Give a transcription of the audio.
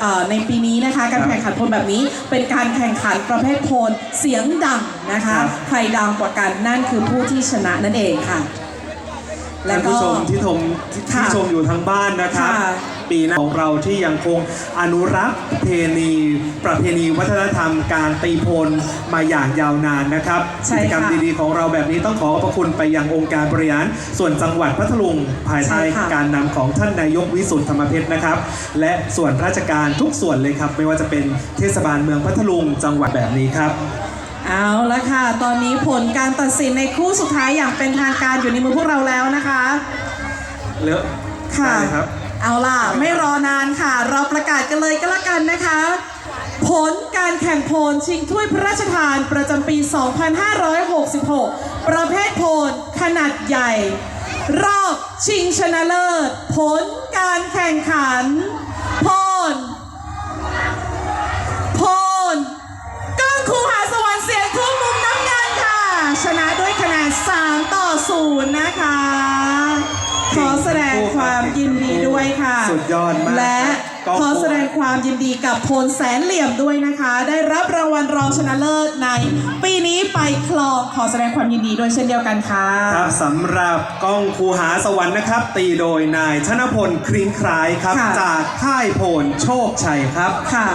เอ่อในปีนี้นะคะ การแข่งขันโพลแบบนี้เป็นการแข่งขันประเภทโพลเสียงดังนะคะครับใครดังกว่ากันนั่นคือผู้ที่ชนะนั่นเองค่ะ และท่านก็ ผู้ชมที่ชมที่ค่ะที่ชมอยู่ทางบ้านนะครับ ค่ะปีหน้าของเราที่ยังคงอนุรักษ์ประเพณี ประเพณีวัฒนธรรมการตีโพลมาอย่างยาวนานนะครับใช่กิจกรรมค่ะดีๆของเราแบบนี้ต้องขอขอบพระคุณไปยังองค์การบริหารส่วนจังหวัดพัทลุงภายใต้ใช่ค่ะ การนำของท่านนายกวิสุทธิ์ธรรมเพชรนะครับ และส่วนราชการทุกส่วนเลยครับ ไม่ว่าจะเป็นเทศบาลเมืองพัทลุงจังหวัดแบบนี้ครับ เอาละค่ะ ตอนนี้ผลการตัดสินในคู่สุดท้ายอย่างเป็นทางการอยู่ในมือพวกเราแล้วนะคะ เลอะค่ะ ได้เลยครับ เอาล่ะ ไม่รอนานค่ะ เราประกาศกันเลยก็แล้วกันนะคะ ผลการแข่งโพลชิงถ้วยพระราชทานประจำปี 2566 ประเภทโพลขนาดใหญ่ รอบชิงชนะเลิศ ผลการแข่งขัน นะคะ ขอแสดงความยินดีด้วยค่ะ สุดยอดมาก และครับขอแสดงความยินดีกับพลแสนเหลี่ยมด้วยนะคะ ได้รับรางวัลรองชนะเลิศใน ปีนี้ไปคลองขอแสดงความยินดีด้วยเช่นเดียวกันค่ะ ครับสำหรับกล้องคูหาสวรรค์นะครับ ตีโดยนายชนพลครีมคล้ายครับ ค่ะ จากค่ายโพลโชคชัยครับ ค่ะ